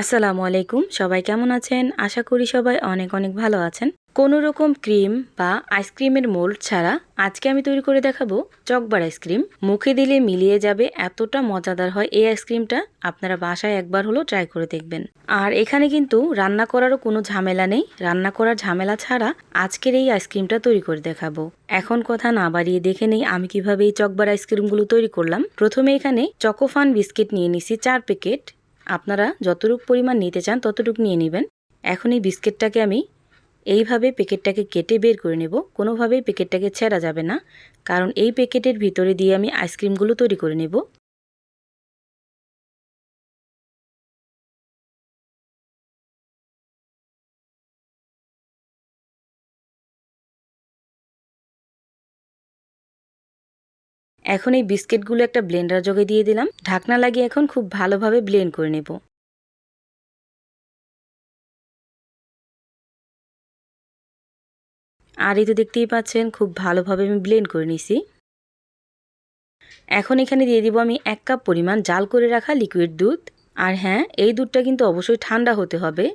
আসসালামু আলাইকুম, সবাই কেমন আছেন? আশা করি সবাই অনেক অনেক ভালো আছেন। কোনো রকম ক্রিম বা আইসক্রিমের মোল্ড ছাড়া আজকে আমি তৈরি করে দেখাবো চকবার আইসক্রিম মুখে দিলে মিলিয়ে যাবে, এতটা মজাদার হয় এই আইসক্রিমটা আপনারা বাসায় একবার হলো ট্রাই করে দেখবেন। আর এখানে কিন্তু রান্না করারও কোনো ঝামেলা নেই। রান্না করার ঝামেলা ছাড়া আজকের এই আইসক্রিমটা তৈরি করে দেখাবো। এখন কথা না বাড়িয়ে দেখে নেই আমি কীভাবে এই চকবার আইসক্রিমগুলো তৈরি করলাম। প্রথমে এখানে চকোফান বিস্কিট নিয়ে নিছি চার প্যাকেট। আপনারা যতটুকু পরিমাণ নিতে চান ততটুকু নিয়ে নেবেন। এখন এই বিস্কিটটাকে আমি এইভাবে প্যাকেটটাকে কেটে বের করে নেব। কোনোভাবেই প্যাকেটটাকে ছেঁড়া যাবে না। কারণ এই প্যাকেটের ভিতরে দিয়ে আমি আইসক্রিমগুলো তৈরি করে নেব। এখন এই বিস্কিটগুলো একটা ব্লেন্ডার জগে দিয়ে দিলাম। ঢাকনা লাগিয়ে এখন খুব ভালোভাবে ব্লেন্ড করে নেব। আর এই তো দেখতেই পাচ্ছেন, খুব ভালোভাবে আমি ব্লেন্ড করে নিছি। এখন এখানে দিয়ে দিব আমি এক কাপ পরিমাণ জাল করে রাখা লিকুইড দুধ। আর হ্যাঁ এই দুধটা কিন্তু অবশ্যই ঠান্ডা হতে হবে।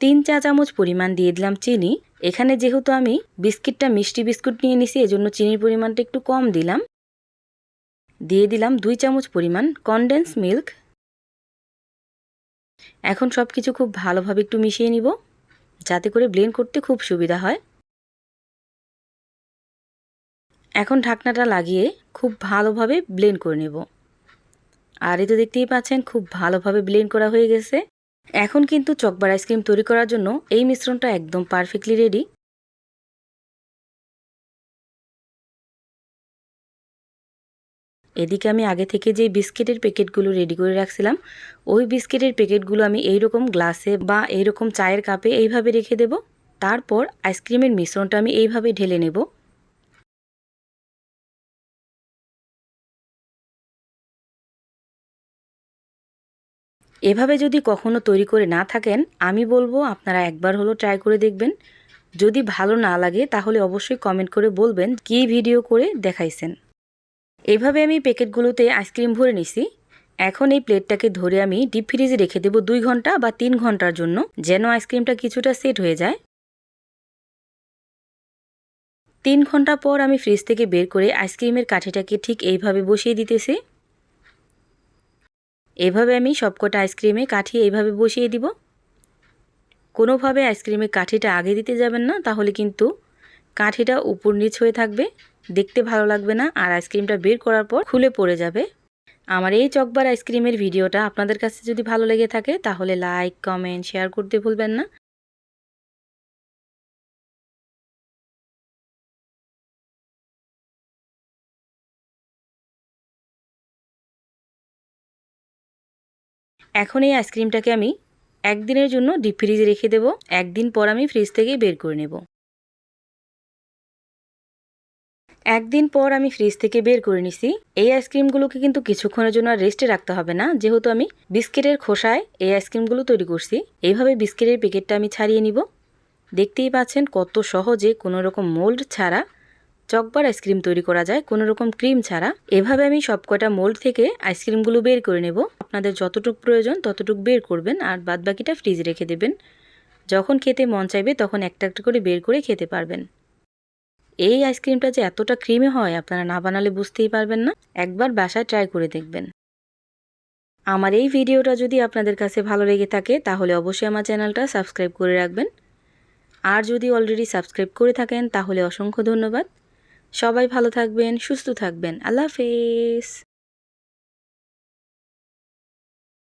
তিন চা চামচ পরিমাণ দিয়ে দিলাম চিনি। এখানে যেহেতু আমি বিস্কিটটা মিষ্টি বিস্কুট নিয়ে নিছি, এজন্য চিনির পরিমাণটা একটু কম দিলাম। দিয়ে দিলাম দুই চামচ পরিমাণ কনডেন্স মিল্ক এখন সব কিছু খুব ভালোভাবে একটু মিশিয়ে নিব, যাতে করে ব্লেন্ড করতে খুব সুবিধা হয়। এখন ঢাকনাটা লাগিয়ে খুব ভালোভাবে ব্লেন্ড করে নেব। আর এই তো দেখতেই পাচ্ছেন, খুব ভালোভাবে ব্লেন্ড করা হয়ে গেছে। এখন কিন্তু চকবার আইসক্রিম তৈরি করার জন্য এই মিশ্রণটা একদম পারফেক্টলি রেডি এদিকে আমি আগে থেকে যে বিস্কিটের প্যাকেটগুলো রেডি করে রাখছিলাম, ওই বিস্কিটের প্যাকেটগুলো আমি এইরকম গ্লাসে বা এইরকম চায়ের কাপে এইভাবে রেখে দেব। তারপর আইসক্রিমের মিশ্রণটা আমি এইভাবে ঢেলে নেব। এভাবে যদি কখনো তৈরি করে না থাকেন, আমি বলব আপনারা একবার হলো ট্রাই করে দেখবেন। যদি ভালো না লাগে, তাহলে অবশ্যই কমেন্ট করে বলবেন কি ভিডিও করে দেখাইছেন। এইভাবে আমি প্যাকেটগুলোতে আইসক্রিম ভরে নিছি। এখন এই প্লেটটাকে ধরে আমি ডিপ ফ্রিজে রেখে দেবো দুই ঘণ্টা বা তিন ঘণ্টার জন্য, যেন আইসক্রিমটা কিছুটা সেট হয়ে যায়। তিন ঘণ্টা পর আমি ফ্রিজ থেকে বের করে আইসক্রিমের কাঠিটাকে ঠিক এইভাবে বসিয়ে দিতেছি। এভাবে আমি সবকটা আইসক্রিমে কাঠি এইভাবে বসিয়ে দিব। কোনোভাবে আইসক্রিমের কাঠিটা আগে দিতে যাবেন না, তাহলে কিন্তু কাঠিটা উপর নিচ হয়ে থাকবে। দেখতে ভালো লাগবে না আর আইসক্রিমটা বের করার পর খুলে পড়ে যাবে। আমার এই চকবার আইসক্রিমের ভিডিওটা আপনাদের কাছে যদি ভালো লেগে থাকে, তাহলে লাইক কমেন্ট শেয়ার করতে ভুলবেন না। এখন এই আইসক্রিমটাকে আমি একদিনের জন্য ডিপ ফ্রিজে রেখে দেবো। একদিন পর আমি ফ্রিজ থেকে বের করে নেব। একদিন পর আমি ফ্রিজ থেকে বের করে নিছি। এই আইসক্রিমগুলোকে কিন্তু কিছুক্ষণের জন্য আর রেস্টে রাখতে হবে না। যেহেতু আমি বিস্কিটের খোসায় এই আইসক্রিমগুলো তৈরি করছি। এইভাবে বিস্কিটের প্যাকেটটা আমি ছাড়িয়ে নিব। দেখতেই পাচ্ছেন কত সহজে কোনো রকম মোল্ড ছাড়া চকবার আইসক্রিম তৈরি করা যায়, কোনো রকম ক্রিম ছাড়া। এভাবে আমি সব সবকটা মোল্ড থেকে আইসক্রিমগুলো বের করে নেব। আপনাদের যতটুকু প্রয়োজন ততটুকু বের করবেন আর বাদ বাকিটা ফ্রিজে রেখে দেবেন। যখন খেতে মন চাইবে তখন একটা একটা করে বের করে খেতে পারবেন। এই আইসক্রিমটা যে এতটা ক্রিমি হয়, আপনারা না বানালে বুঝতেই পারবেন না। একবার বাসায় ট্রাই করে দেখবেন। আমার এই ভিডিওটা যদি আপনাদের কাছে ভালো লেগে থাকে, তাহলে অবশ্যই আমার চ্যানেলটা সাবস্ক্রাইব করে রাখবেন। আর যদি অলরেডি সাবস্ক্রাইব করে থাকেন, তাহলে অসংখ্য ধন্যবাদ। সবাই ভালো থাকবেন, সুস্থ থাকবেন। আল্লাহ হাফেজ।